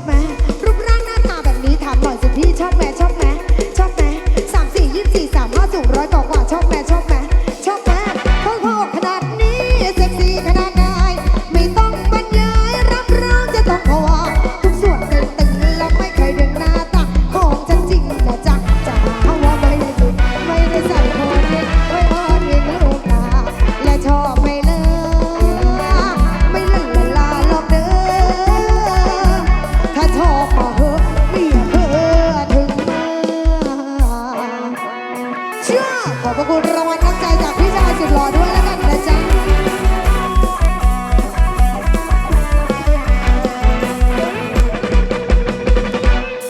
อบไหม ขอบพระคุณรางวัลน้ำใจจาก